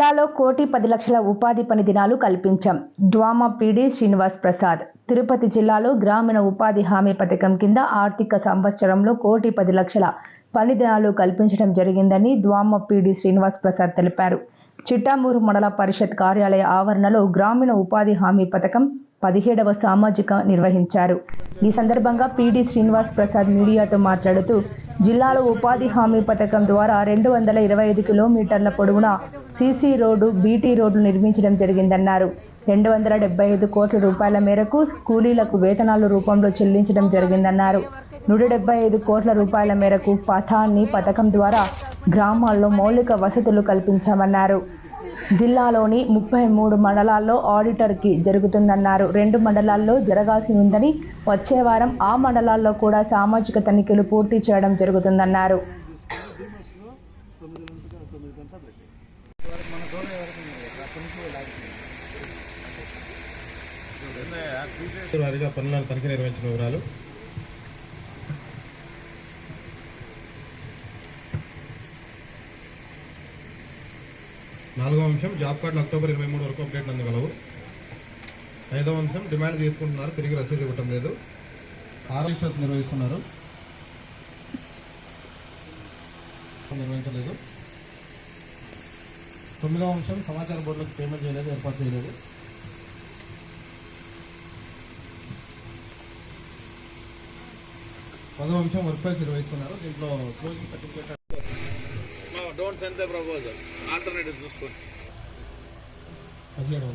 జిల్లాలో కోటి పది లక్షల ఉపాధి పని దినాలు కల్పించాం. డ్వామా పీడీ శ్రీనివాస్ ప్రసాద్. తిరుపతి జిల్లాలో గ్రామీణ ఉపాధి హామీ పథకం కింద ఆర్థిక సంవత్సరంలో కోటి పది లక్షల పని దినాలు కల్పించడం జరిగిందని ద్వామ పీడీ శ్రీనివాస్ ప్రసాద్ తెలిపారు. చిట్టామూరు మండల పరిషత్ కార్యాలయ ఆవరణలో గ్రామీణ ఉపాధి హామీ పథకం పదిహేడవ సామాజిక నిర్వహించారు. ఈ సందర్భంగా పీడీ శ్రీనివాస్ ప్రసాద్ మీడియాతో మాట్లాడుతూ జిల్లాలో ఉపాధి హామీ పథకం ద్వారా రెండు వందల ఇరవై ఐదు కిలోమీటర్ల పొడవున సీసీ రోడ్డు బీటీ రోడ్లు నిర్మించడం జరిగిందన్నారు. రెండు వందల డెబ్బై ఐదు కోట్ల రూపాయల మేరకు కూలీలకు వేతనాల రూపంలో చెల్లించడం జరిగిందన్నారు. నూట డెబ్బై ఐదు కోట్ల రూపాయల మేరకు పథాన్ని పథకం ద్వారా గ్రామాల్లో మౌలిక వసతులు కల్పించామన్నారు. జిల్లాలోని ముప్పై మూడు మండలాల్లో ఆడిటర్కి జరుగుతుందన్నారు. రెండు మండలాల్లో జరగాల్సి ఉందని వచ్చే వారం ఆ మండలాల్లో కూడా సామాజిక తనిఖీలు పూర్తి చేయడం జరుగుతుందన్నారు. వారిగా పనులను తనిఖీ నిర్వహించిన వివరాలు నాలుగవ అంశం జాబ్ కార్డులు అక్టోబర్ ఇరవై మూడు వరకు అప్డేట్ అందగలవు. ఐదవ అంశం డిమాండ్ తీసుకుంటున్నారు తిరిగి రసీదు ఇవ్వటం లేదు. ఆరో నిర్వహిస్తున్నారు. నిర్వహించలేదు. తొమ్మిదవ అంశం సమాచార బోర్డులకు పేమెంట్ చేయలేదు ఏర్పాటు చేయలేదు. పదవ అంశం వర్క్ ప్రైస్ నిర్వహిస్తున్నారు. దీంట్లో closing certificate don't send the proposal alternative చూసుకోండి. పదిహేడు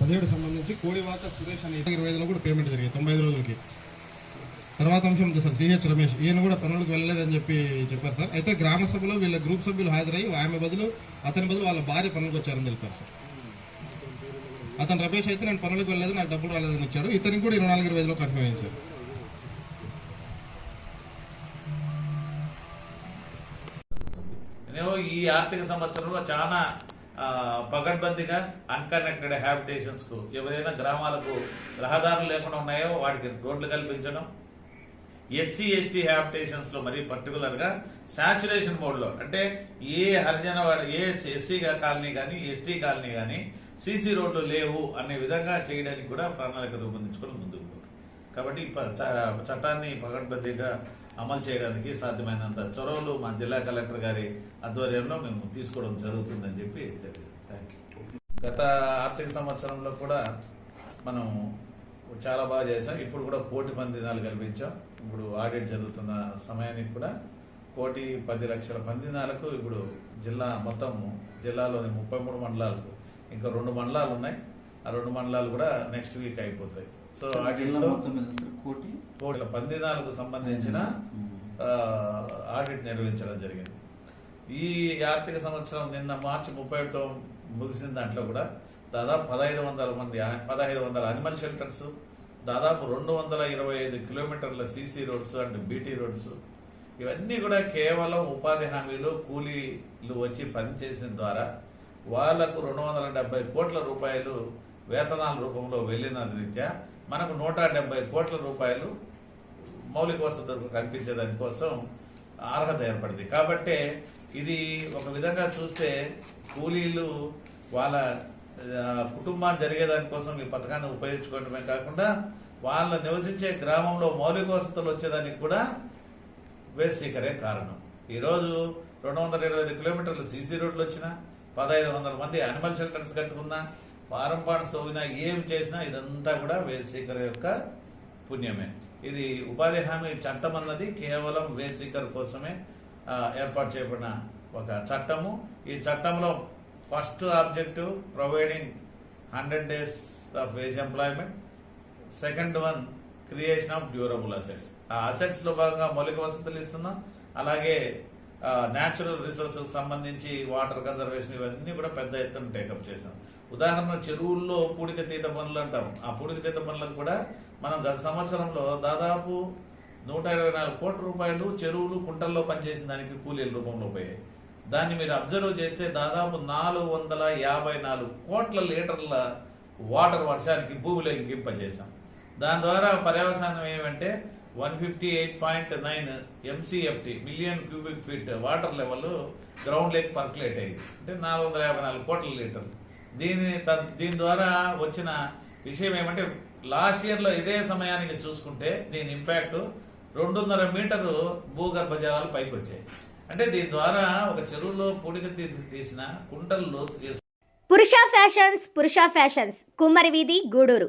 పదిహేడు సంబంధించి కోడివాక సురేష్ అనే ఇరవై ఐదులో కూడా పేమెంట్ జరిగింది తొంభై ఐదు రోజులకి. తర్వాత అంశం సార్ సిహెచ్ రమేష్. ఈయన కూడా పనులకు వెళ్ళలేదని చెప్పి చెప్పారు సార్. అయితే గ్రామ సభలో వీళ్ళ గ్రూప్ సభ్యులు హాజరయ్యి ఆమె బదులు అతని బదులు వాళ్ళ భార్య పనులకు వచ్చారని తెలిపారు సార్. అతను రమేష్ అయితే నేను పనులకు వెళ్ళలేదు నాకు డబ్బులు రాలేదని వచ్చాడు ఇతనికి కూడా ఇరవై నాలుగు ఇరవై ఐదులో కన్ఫర్మ్ అయింది సార్. ఆర్థిక సంవత్సరంలో చాలా పగడ్బందీగా అన్కనెక్టెడ్ హ్యాబిటేషన్స్కు ఎవరైనా గ్రామాలకు రహదారులు లేకుండా ఉన్నాయో వాటికి రోడ్లు కల్పించడం ఎస్సీ ఎస్టీ హ్యాబిటేషన్స్లో మరీ పర్టికులర్గా సాచురేషన్ అంటే ఏ హరిజన వాడు ఏ ఎస్సీ కాలనీ కానీ ఎస్టీ కాలనీ కానీ సీసీ రోడ్లు లేవు అనే విధంగా చేయడానికి కూడా ప్రణాళిక రూపొందించుకొని ముందుకు పోతుంది. కాబట్టి ప- చ- చట్టాన్ని పగడ్బందీగా అమలు చేయడానికి సాధ్యమైనంత చొరవలు మా జిల్లా కలెక్టర్ గారి ఆధ్వర్యంలో మేము తీసుకోవడం జరుగుతుందని చెప్పి తెలియదు థ్యాంక్ యూ గత ఆర్థిక సంవత్సరంలో కూడా మనం చాలా బాగా చేసాం ఇప్పుడు కూడా కోటి పందినాలు దినాలు కల్పించాం. ఇప్పుడు ఆడిట్ జరుగుతున్న సమయానికి కూడా కోటి పది లక్షల పందినాలకు దినాలకు ఇప్పుడు జిల్లా మొత్తం జిల్లాలోని ముప్పై మూడు మండలాలకు ఇంకా రెండు మండలాలు ఉన్నాయి. ఆ రెండు మండలాలు కూడా నెక్స్ట్ వీక్ అయిపోతాయి. సో కోటి. కోట్ల పందినాలకు సంబంధించిన ఆడిట్ నిర్వహించడం జరిగింది. ఈ ఆర్థిక సంవత్సరం నిన్న మార్చి ముప్పై ఒకటో ముగిసిన దాంట్లో కూడా దాదాపు పదహైదు వందల మంది పదహైదు వందల అనిమల్ షెల్టర్స్ దాదాపు రెండు వందల ఇరవై ఐదు కిలోమీటర్ల CC roads and BT roads. ఇవన్నీ కూడా కేవలం ఉపాధి హామీలు కూలీలు వచ్చి పనిచేసిన ద్వారా వాళ్ళకు రెండు వందల డెబ్బై కోట్ల రూపాయలు వేతనాల రూపంలో వెళ్ళిన రీత్యా మనకు నూట డెబ్బై కోట్ల రూపాయలు మౌలిక వసతులు కల్పించేదాని కోసం అర్హత ఏర్పడింది. కాబట్టి ఇది ఒక విధంగా చూస్తే కూలీలు వాళ్ళ కుటుంబాన్ని జరిగేదానికోసం ఈ పథకాన్ని ఉపయోగించుకోవడమే కాకుండా వాళ్ళు నివసించే గ్రామంలో మౌలిక వసతులు వచ్చేదానికి కూడా వేసీకరే కారణం. ఈరోజు రెండు వందల ఇరవై ఐదు కిలోమీటర్లు సీసీ రోడ్లు వచ్చినా పదహైదు వందల మంది అనిమల్ షెల్టర్స్ కట్టుకున్నా ఫారం పాండ్స్ ఏం చేసినా ఇదంతా కూడా వేసీకర్ యొక్క పుణ్యమే. ఇది ఉపాధి హామీ చట్టం అన్నది కేవలం వేసీకర్ కోసమే ఏర్పాటు చేయబడిన ఒక చట్టము. ఈ చట్టంలో first objective providing hundred days of wage employment second one creation of durable assets. ఆ అసెట్స్లో భాగంగా మౌలిక వసతులు ఇస్తున్నాం. అలాగే న్యాచురల్ రిసోర్సెస్ సంబంధించి వాటర్ కన్జర్వేషన్ ఇవన్నీ కూడా పెద్ద ఎత్తున టేకప్ చేసాం ఉదాహరణ చెరువుల్లో పూడిక తీత పనులు అంటాం. ఆ పూడిక తీత పనులకు కూడా మనం గత సంవత్సరంలో దాదాపు నూట ఇరవై నాలుగు కోట్ల రూపాయలు చెరువులు కుంటల్లో పనిచేసిన దానికి కూలీల రూపంలో పోయాయి. దాన్ని మీరు అబ్జర్వ్ చేస్తే దాదాపు నాలుగు వందల యాభై నాలుగు కోట్ల లీటర్ల వాటర్ వర్షానికి భూమిలో ఇంకింపజేశాం. దాని ద్వారా పర్యవసానం ఏమంటే one fifty eight point nine MCFT million cubic feet water level ground lake percolate అయింది. అంటే నాలుగు వందల యాభై నాలుగు కోట్ల లీటర్లు. దీని దీని ద్వారా వచ్చిన విషయం ఏమంటే లాస్ట్ ఇయర్లో ఇదే సమయానికి చూసుకుంటే దీని ఇంపాక్ట్ రెండున్నర మీటరు భూగర్భ జలాలు పైకి వచ్చాయి అంటే దీని ద్వారా ఒక చెరువులో పూడిక తీసి తీసిన కుంటలు లోతు చేసి పురుష ఫ్యాషన్స్ పురుష ఫ్యాషన్స్ కుమ్మరి వీధి గూడూరు.